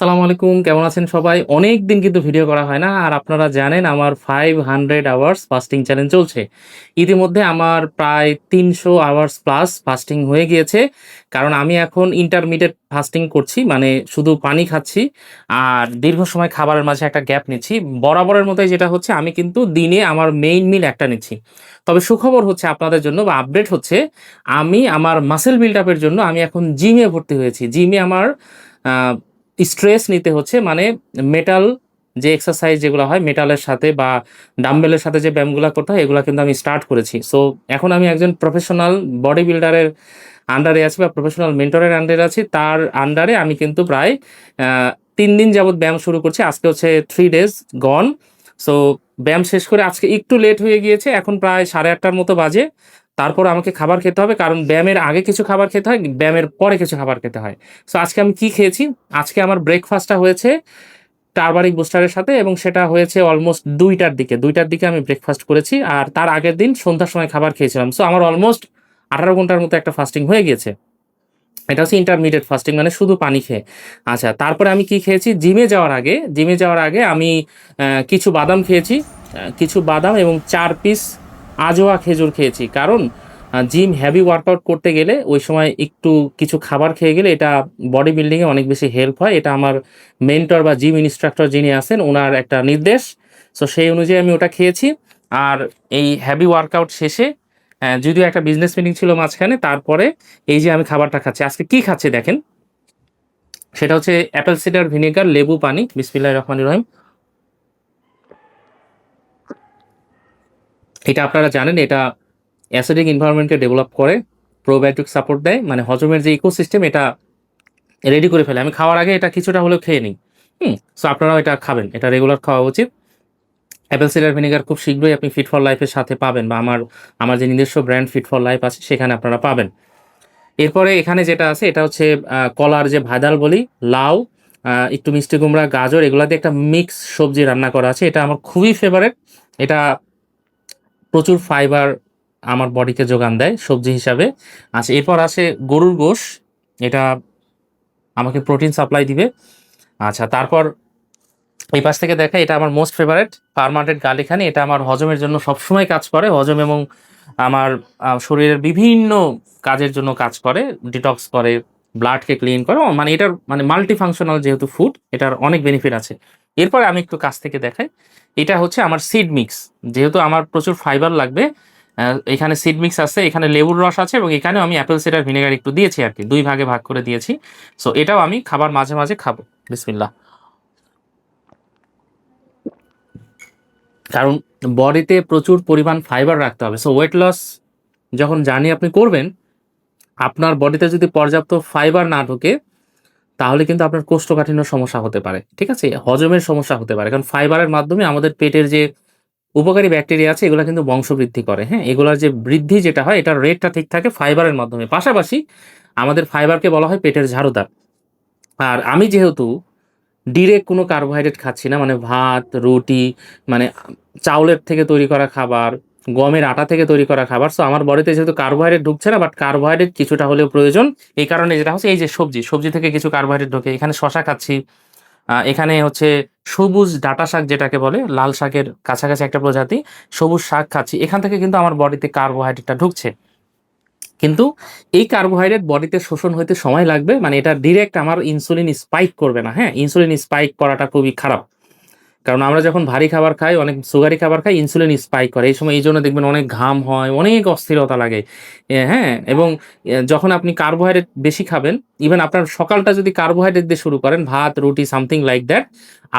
আসসালামু আলাইকুম, কেমন আছেন সবাই? অনেক দিন কিন্তু ভিডিও করা হয় না, আর আপনারা জানেন আমার five hundred hours fasting challenge চলছে। ইতিমধ্যে আমার প্রায় তিনশো আওয়ার্স প্লাস ফাস্টিং হয়ে গিয়েছে, কারণ আমি এখন ইন্টারমিডিয়েট ফাস্টিং করছি মানে শুধু পানি খাচ্ছি, আর দীর্ঘ সময় খাবারের মাঝে একটা গ্যাপ নিচ্ছি। বরাবরের মতোই যেটা হচ্ছে, আমি কিন্তু দিনে আমার মেইন মিল একটা নিচ্ছি। তবে সুখবর হচ্ছে আপনাদের জন্য, বা আপডেট হচ্ছে, আমি আমার মাসেল বিল্ড আপের জন্য আমি এখন জিমে ভর্তি হয়েছি। জিমে আমার স্ট্রেস নিতে হচ্ছে মানে মেটাল যে এক্সারসাইজ যেগুলো হয় মেটালের সাথে বা ডাম্বেলের সাথে যে ব্যায়ামগুলো করতে হয়, এগুলো কিন্তু আমি স্টার্ট করেছি। সো এখন আমি একজন প্রফেশনাল বডি বিল্ডারের আন্ডারে আছি বা প্রফেশনাল মেন্টরের আন্ডারে আছি। তার আন্ডারে আমি কিন্তু প্রায় তিন দিন যাবত ব্যায়াম শুরু করছি। আজকে হচ্ছে থ্রি ডেজ গন সো ব্যায়াম শেষ করে আজকে একটু লেট হয়ে গিয়েছে। এখন প্রায় সাড়ে আটটার মতো বাজে। তারপর আমাকে খাবার খেতে হবে, কারণ ব্যায়ামের আগে কিছু খাবার খেতে হয়, ব্যায়ামের পরে কিছু খাবার খেতে হয়। সো আজকে আমি কি খেয়েছি? আজকে আমার ব্রেকফাস্টটা হয়েছে টারবারিক বুস্টারের সাথে এবং সেটা হয়েছে অলমোস্ট দুইটার দিকে। দুইটার দিকে আমি ব্রেকফাস্ট করেছি আর তার আগের দিন সন্ধ্যার সময় খাবার খেয়েছিলাম। সো আমার অলমোস্ট আঠারো ঘণ্টার মতো একটা ফাস্টিং হয়ে গিয়েছে। এটা হচ্ছে ইন্টারমিডিয়েট ফাস্টিং মানে শুধু পানি খেয়ে। আচ্ছা তারপরে আমি কি খেয়েছি? জিমে যাওয়ার আগে, জিমে যাওয়ার আগে আমি কিছু বাদাম খেয়েছি। কিছু বাদাম এবং চার পিস আজোয়া খেজুর খেয়েছি। কারণ জিম হ্যাভি ওয়ার্কআউট করতে গেলে ওই সময় একটু কিছু খাবার খেয়ে গেলে এটা বডি বিল্ডিংয়ে অনেক বেশি হেল্প হয়। এটা আমার মেন্টর বা জিম ইনস্ট্রাক্টর যিনি আছেন ওনার একটা নির্দেশ। সো সেই অনুযায়ী আমি ওটা খেয়েছি। আর এই হ্যাভি ওয়ার্কআউট শেষে যদিও একটা বিজনেস মিটিং ছিল মাঝখানে, তারপরে এই যে আমি খাবারটা খাচ্ছি, আজকে কি খাচ্ছি দেখেন? সেটা হচ্ছে অ্যাপেল সিডার ভিনেগার লেবু পানি বিসমিল্লাহ রহমান রহিম। এটা আপনারা জানেন, এটা অ্যাসিডিক এনভায়রনমেন্টকে ডেভেলপ করে প্রোবায়োটিক সাপোর্ট দেয় মানে হজমের যে ইকোসিস্টেম এটা রেডি করে ফেলে। আমি খাওয়ার আগে এটা কিছুটা হলেও খেয়ে নিই। হুম সো আপনারাও এটা খাবেন। এটা রেগুলার খাওয়া উচিত। অ্যাপেল সিডার ভিনেগার খুব শীঘ্রই আপনি ফিট ফর লাইফের সাথে পাবেন, বা আমার আমার যে নিজস্ব ব্র্যান্ড ফিট ফর লাইফ আছে, সেখানে আপনারা পাবেন। এরপরে এখানে যেটা আছে, এটা হচ্ছে কলার যে ভাদাল বলি, লাউ একটু মিষ্টি কুমড়া, গাজর, এগুলা দিয়ে একটা মিক্স সবজি রান্না করা আছে। এটা আমার খুবই ফেভারেট এটা প্রচুর ফাইবার আমার বডিকে যোগান দেয় সবজি হিসাবে। আচ্ছা এরপর আসে গরুর গোশ। এটা আমাকে প্রোটিন সাপ্লাই দিবে। আচ্ছা তারপর এই পাশ থেকে দেখা এটা আমার মোস্ট ফেভারেট পারমানেন্ট গালিখানি এটা আমার হজমের জন্য সবসময় কাজ করে। হজম এবং আমার শরীরের বিভিন্ন কাজের জন্য কাজ করে। ডিটক্স করে ব্লাডকে ক্লিন করে। মানে এটার মানে মাল্টি ফাংশনাল যেহেতু ফুড এটার অনেক বেনিফিট আছে। এরপরে আমি একটু কাছ থেকে দেখাই। এটা হচ্ছে আমার সিড মিক্স যেহেতু আমার প্রচুর ফাইবার লাগবে এখানে সিড মিক্স আছে, এখানে লেবুর রস আছে এবং এখানেও আমি অ্যাপেল সিডার ভিনেগার একটু দিয়েছি আর কি দুই ভাগে ভাগ করে দিয়েছি। সো এটাও আমি খাবার মাঝে মাঝে খাব। বিসমিল্লাহ। কারণ বডিতে প্রচুর পরিমাণ ফাইবার রাখতে হবে। সো ওয়েট লস যখন জার্নি আপনি করবেন, আপনার বডিতে যদি পর্যাপ্ত ফাইবার না ঢোকে তাহলে কিন্তু আপনার কোষ্ঠকাঠিন্য সমস্যা হতে পারে, ঠিক আছে? হজমের সমস্যা হতে পারে, কারণ ফাইবারের মাধ্যমে আমাদের পেটের যে উপকারী ব্যাকটেরিয়া আছে, এগুলো কিন্তু বংশবৃদ্ধি করে হ্যাঁ? এগুলোর যে বৃদ্ধি যেটা হয়, এটার রেটটা ঠিক থাকে ফাইবারের মাধ্যমে। পাশাপাশি আমাদের ফাইবারকে বলা হয় পেটের ঝাড়ুদার। আর আমি যেহেতু ডিরেক্ট কোনো কার্বোহাইড্রেট খাচ্ছি না মানে ভাত, রুটি মানে চাউলের থেকে তৈরি করা খাবার গমের আটা থেকে তৈরি করা খাবার। সো আমার বডিতে যেহেতু কার্বোহাইড্রেট ঢুকছে না বাট কার্বোহাইড্রেট কিছুটা হলেও প্রয়োজন। এই কারণে যেটা হচ্ছে, এই যে সবজি সবজি থেকে কিছু কার্বোহাইড্রেট ঢোকে। এখানে শশা খাচ্ছি। এখানে হচ্ছে সবুজ ডাটা শাক যেটাকে বলে, লাল শাকের কাছাকাছি একটা প্রজাতি, সবুজ শাক খাচ্ছি। এখান থেকে কিন্তু আমার বডিতে কার্বোহাইড্রেটটা ঢুকছে। কিন্তু এই কার্বোহাইড্রেট বডিতে শোষণ হইতে সময় লাগবে মানে এটা ডিরেক্ট আমার ইনসুলিন স্পাইক করবে না। হ্যাঁ ইনসুলিন স্পাইক করাটা খুবই খারাপ। কারণ আমরা যখন ভারী খাবার খাই, অনেক সুগারি খাবার খাই ইনসুলিন স্পাইক করে। এই সময় এই জন্য দেখবেন অনেক ঘাম হয়, অনেক অস্থিরতা লাগে। হ্যাঁ? এবং যখন আপনি কার্বোহাইড্রেট বেশি খাবেন ইভেন আপনার সকালটা যদি কার্বোহাইড্রেট দিয়ে শুরু করেন, ভাত, রুটি সামথিং লাইক দ্যাট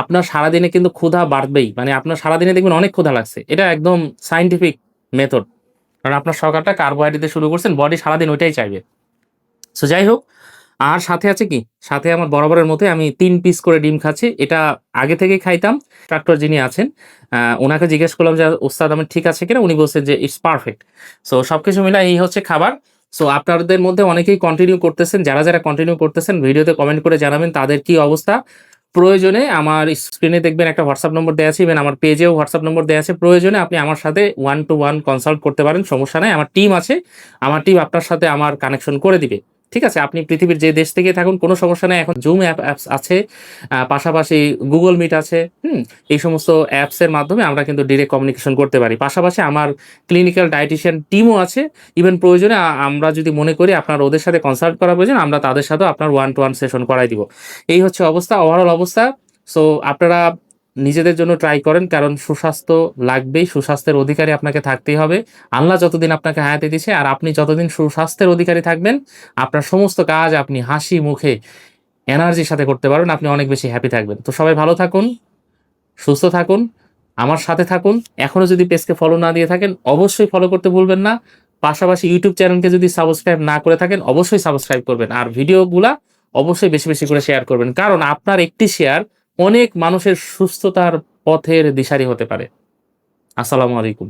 আপনার সারাদিনে কিন্তু ক্ষুধা বাড়বেই। মানে আপনার সারাদিনে দেখবেন অনেক ক্ষুধা লাগছে। এটা একদম সাইন্টিফিক মেথড কারণ আপনার সকালটা কার্বোহাইড্রেট দিয়ে শুরু করছেন বডি সারাদিন ওইটাই চাইবে। সো যাই হোক আর সাথে আছে কি? সাথে আমার বরাবরের মধ্যে আমি তিন পিস করে ডিম খাচ্ছি। এটা আগে থেকেই খাইতাম, ট্রাক্টর যিনি আছেন ওনাকে জিজ্ঞেস করলাম যে, ওস্তাদ, আমার ঠিক আছে কিনা? উনি বলছেন যে ইটস পারফেক্ট সো সবকিছু মিলে এই হচ্ছে খাবার। সো আপনাদের মধ্যে অনেকেই কন্টিনিউ করতেছেন, যারা যারা কন্টিনিউ করতেছেন, ভিডিওতে কমেন্ট করে জানাবেন তাদের কি অবস্থা। প্রয়োজনে আমার স্ক্রিনে দেখবেন একটা হোয়াটসঅ্যাপ নম্বর দেওয়া আছে ইভেন আমার পেজেও হোয়াটসঅ্যাপ নম্বর দেওয়া আছে। প্রয়োজনে আপনি আমার সাথে ওয়ান টু ওয়ান কনসাল্ট করতে পারেন, সমস্যা নাই। আমার টিম আছে, আমার টিম আপনার সাথে আমার কানেকশন করে দিবে। ঠিক আছে, আপনি পৃথিবীর যে দেশ থেকে থাকুন, কোনো সমস্যা নেই। এখন জুম অ্যাপ অ্যাপস আছে পাশাপাশি গুগল মিট আছে, হুম, এই সমস্ত অ্যাপসের মাধ্যমে আমরা কিন্তু ডিরেক্ট কমিউনিকেশন করতে পারি। পাশাপাশি আমার ক্লিনিক্যাল ডায়েটিশিয়ান টিমও আছে। ইভেন প্রয়োজনে আমরা যদি মনে করি আপনার ওদের সাথে কনসাল্ট করা প্রয়োজন, আমরা তাদের সাথেও আপনার ওয়ান টু ওয়ান সেশন করাই দিব। এই হচ্ছে অবস্থা ওভারঅল অবস্থা। সো আপনারা নিজেদের জন্য ট্রাই করেন, কারণ সুস্বাস্থ্য লাগবেই, সুস্বাস্থ্যের অধিকারী আপনাকে থাকতেই হবে। আল্লাহ যতদিন আপনাকে হায়াতে দিচ্ছে আর আপনি যতদিন সুস্বাস্থ্যের অধিকারী থাকবেন, আপনার সমস্ত কাজ আপনি হাসি মুখে এনার্জির সাথে করতে পারবেন, আপনি অনেক বেশি হ্যাপি থাকবেন। তো সবাই ভালো থাকুন, সুস্থ থাকুন, আমার সাথে থাকুন। এখনও যদি পেজকে ফলো না দিয়ে থাকেন, অবশ্যই ফলো করতে ভুলবেন না। পাশাপাশি ইউটিউব চ্যানেলকে যদি সাবস্ক্রাইব না করে থাকেন, অবশ্যই সাবস্ক্রাইব করবেন। আর ভিডিওগুলা অবশ্যই বেশি বেশি করে শেয়ার করবেন। কারণ আপনার একটি শেয়ার অনেক মানুষের সুস্থতার পথের দিশারি হতে পারে। আসসালামু আলাইকুম।